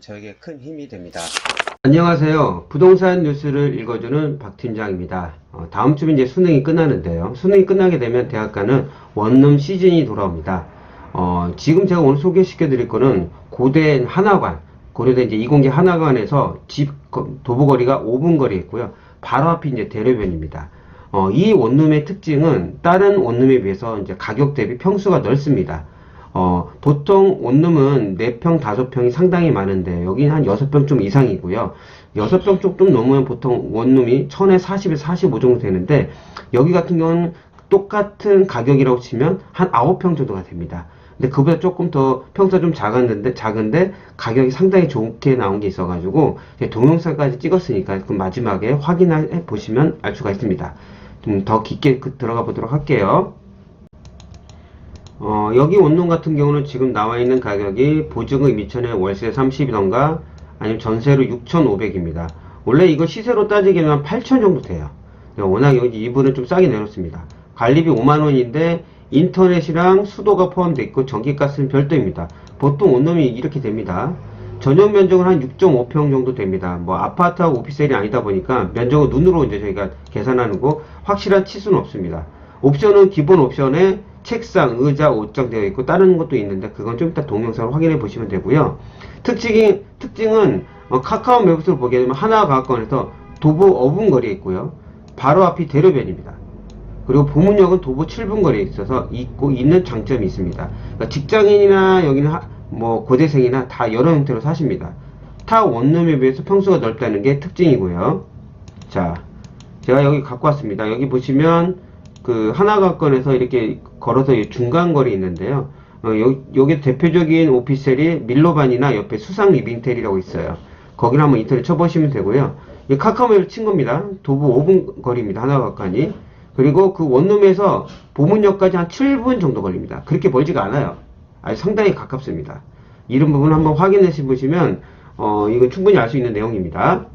저에게 큰 힘이 됩니다. 안녕하세요. 부동산 뉴스를 읽어주는 박 팀장입니다. 어, 다음 주면 이제 수능이 끝나는데요. 수능이 끝나게 되면 대학가는 원룸 시즌이 돌아옵니다. 어, 지금 제가 오늘 소개시켜 드릴 거는 고대 하나관, 고려대 이제 이공계 하나관에서 집 거- 도보거리가 5분 거리에 있고요. 바로 앞이 이제 대로변입니다. 어, 이 원룸의 특징은 다른 원룸에 비해서 이제 가격 대비 평수가 넓습니다. 어, 보통 원룸은 4평, 5평이 상당히 많은데, 여기는 한 6평 좀 이상이고요. 6평 조금 넘으면 보통 원룸이 1000에 40에 45 정도 되는데, 여기 같은 경우는 똑같은 가격이라고 치면 한 9평 정도가 됩니다. 근데 그보다 조금 더 평수가 좀 작았는데, 작은데, 가격이 상당히 좋게 나온 게 있어가지고, 동영상까지 찍었으니까, 그 마지막에 확인해 보시면 알 수가 있습니다. 좀 더 깊게 그- 들어가 보도록 할게요. 어, 여기 원룸 같은 경우는 지금 나와 있는 가격이 보증금 2천에 월세 30이던가 아니면 전세로 6,500입니다. 원래 이거 시세로 따지기는 한 8천 정도 돼요. 근데 워낙 여기 이분은 좀 싸게 내렸습니다. 관리비 5만 원인데 인터넷이랑 수도가 포함되어 있고 전기가스는 별도입니다. 보통 원룸이 이렇게 됩니다. 전용 면적은 한 6.5평 정도 됩니다. 뭐 아파트하고 오피스텔이 아니다 보니까 면적은 눈으로 이제 저희가 계산하는 거 확실한 치수는 없습니다. 옵션은 기본 옵션에 책상, 의자, 옷장 되어 있고 다른 것도 있는데 그건 좀 이따 동영상을 확인해 보시면 되고요. 특징이 특징은 어, 카카오 맵으로 보게 되면 하나과학관에서 도보 5분 거리에 있고요. 바로 앞이 대로변입니다. 그리고 보문역은 도보 7분 거리에 있어서 있고 있는 장점이 있습니다. 그러니까 직장인이나 여기는 하- 뭐 고대생이나 다 여러 형태로 사십니다. 타 원룸에 비해서 평수가 넓다는 게 특징이고요. 자, 제가 여기 갖고 왔습니다. 여기 보시면 그 하나가건에서 이렇게 걸어서 이 중간 거리 있는데요. 어, 요, 요게 대표적인 오피스텔이 밀로반이나 옆에 수상 리빙텔이라고 있어요. 거기를 한번 인터넷 쳐보시면 되고요. 이 카카오맵을 친 겁니다. 도보 5분 거리입니다. 하나가건이. 그리고 그 원룸에서 보문역까지 한 7분 정도 걸립니다. 그렇게 멀지가 않아요. 아주 상당히 가깝습니다. 이런 부분 한번 확인해 보시면 어, 이건 충분히 알 수 있는 내용입니다.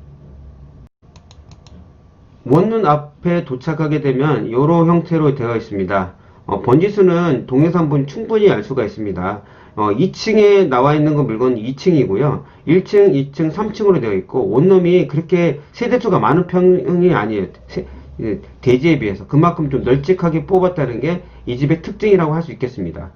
원룸 앞에 도착하게 되면 이런 형태로 되어 있습니다. 어, 번지수는 동영상 보면 충분히 알 수가 있습니다. 어, 2층에 나와 있는 건 물건 2층이고요. 1층, 2층, 3층으로 되어 있고 원룸이 그렇게 세대수가 많은 편이 아니에요. 세- 예, 대지에 비해서 그만큼 좀 널찍하게 뽑았다는 게 이 집의 특징이라고 할 수 있겠습니다.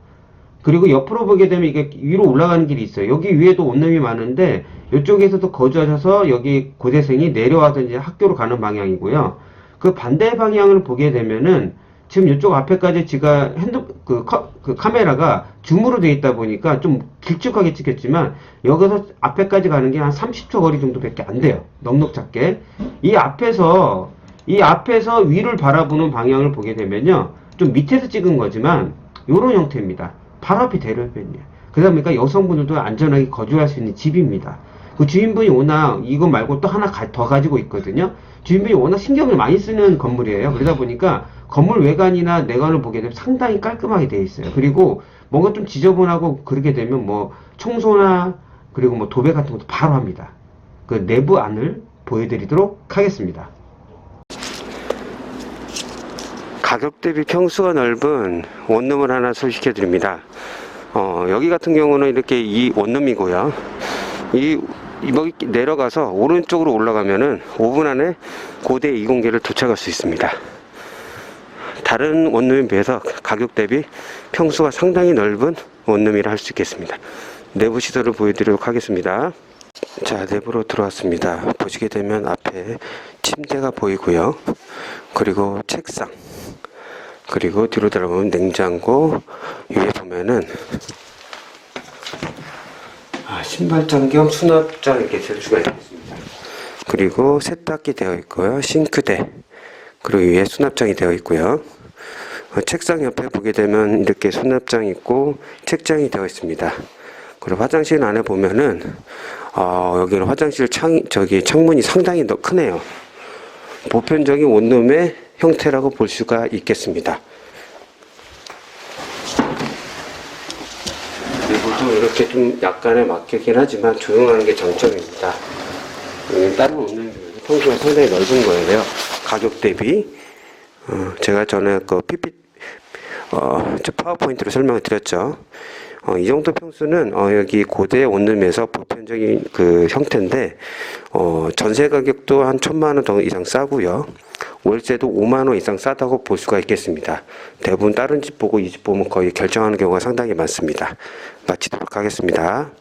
그리고 옆으로 보게 되면 이게 위로 올라가는 길이 있어요. 여기 위에도 원룸이 많은데 이쪽에서도 거주하셔서 여기 고대생이 내려와든지 학교로 가는 방향이고요. 그 반대 방향을 보게 되면은 지금 이쪽 앞에까지 제가 핸드 그, 커- 그 카메라가 줌으로 되어 있다 보니까 좀 길쭉하게 찍혔지만 여기서 앞에까지 가는 게 한 30초 거리 정도밖에 안 돼요. 넉넉 잡게. 이 앞에서 이 앞에서 위를 바라보는 방향을 보게 되면요. 좀 밑에서 찍은 거지만 이런 형태입니다. 바로 앞이 대로변이에요. 그러다 보니까 여성분들도 안전하게 거주할 수 있는 집입니다. 그 주인분이 워낙 이거 말고 또 하나 가- 더 가지고 있거든요. 주인분이 워낙 신경을 많이 쓰는 건물이에요. 그러다 보니까 건물 외관이나 내관을 보게 되면 상당히 깔끔하게 되어 있어요. 그리고 뭔가 좀 지저분하고 그렇게 되면 뭐 청소나 그리고 뭐 도배 같은 것도 바로 합니다. 그 내부 안을 보여드리도록 하겠습니다. 가격 대비 평수가 넓은 원룸을 하나 소개시켜 드립니다. 어, 여기 같은 경우는 이렇게 이 원룸이고요. 이 여기 내려가서 오른쪽으로 올라가면은 5분 안에 고대 이공계를 도착할 수 있습니다. 다른 원룸에 비해서 가격 대비 평수가 상당히 넓은 원룸이라 할 수 있겠습니다. 내부 시설을 보여드리도록 하겠습니다. 자, 내부로 들어왔습니다. 보시게 되면 앞에 침대가 보이고요. 그리고 책상, 그리고 뒤로 들어보면 냉장고, 위에 보면은 아, 신발장 겸 수납장 이렇게 될 수가 있습니다. 그리고 세탁기 되어 있고요. 싱크대, 그리고 위에 수납장이 되어 있고요. 어, 책상 옆에 보게 되면 이렇게 수납장 있고 책장이 되어 있습니다. 그리고 화장실 안에 보면은 어, 여기는 화장실 창 저기 창문이 상당히 더 크네요. 보편적인 원룸의 형태라고 볼 수가 있겠습니다. 그리고도 이렇게 좀 약간의 막히긴 하지만 조용한 게 장점입니다. 여기 다른 원룸에 비해서 평수가 상당히 넓은 거예요. 가격 대비. 어, 제가 전에 그 PP 어, 저 파워포인트로 설명을 드렸죠. 어, 이 정도 평수는 어, 여기 고대 원룸에서 보편적인 그 형태인데 어, 전세 가격도 한 천만 원 더 이상 싸고요. 월세도 5만 원 이상 싸다고 볼 수가 있겠습니다. 대부분 다른 집 보고 이 집 보면 거의 결정하는 경우가 상당히 많습니다. 마치도록 하겠습니다.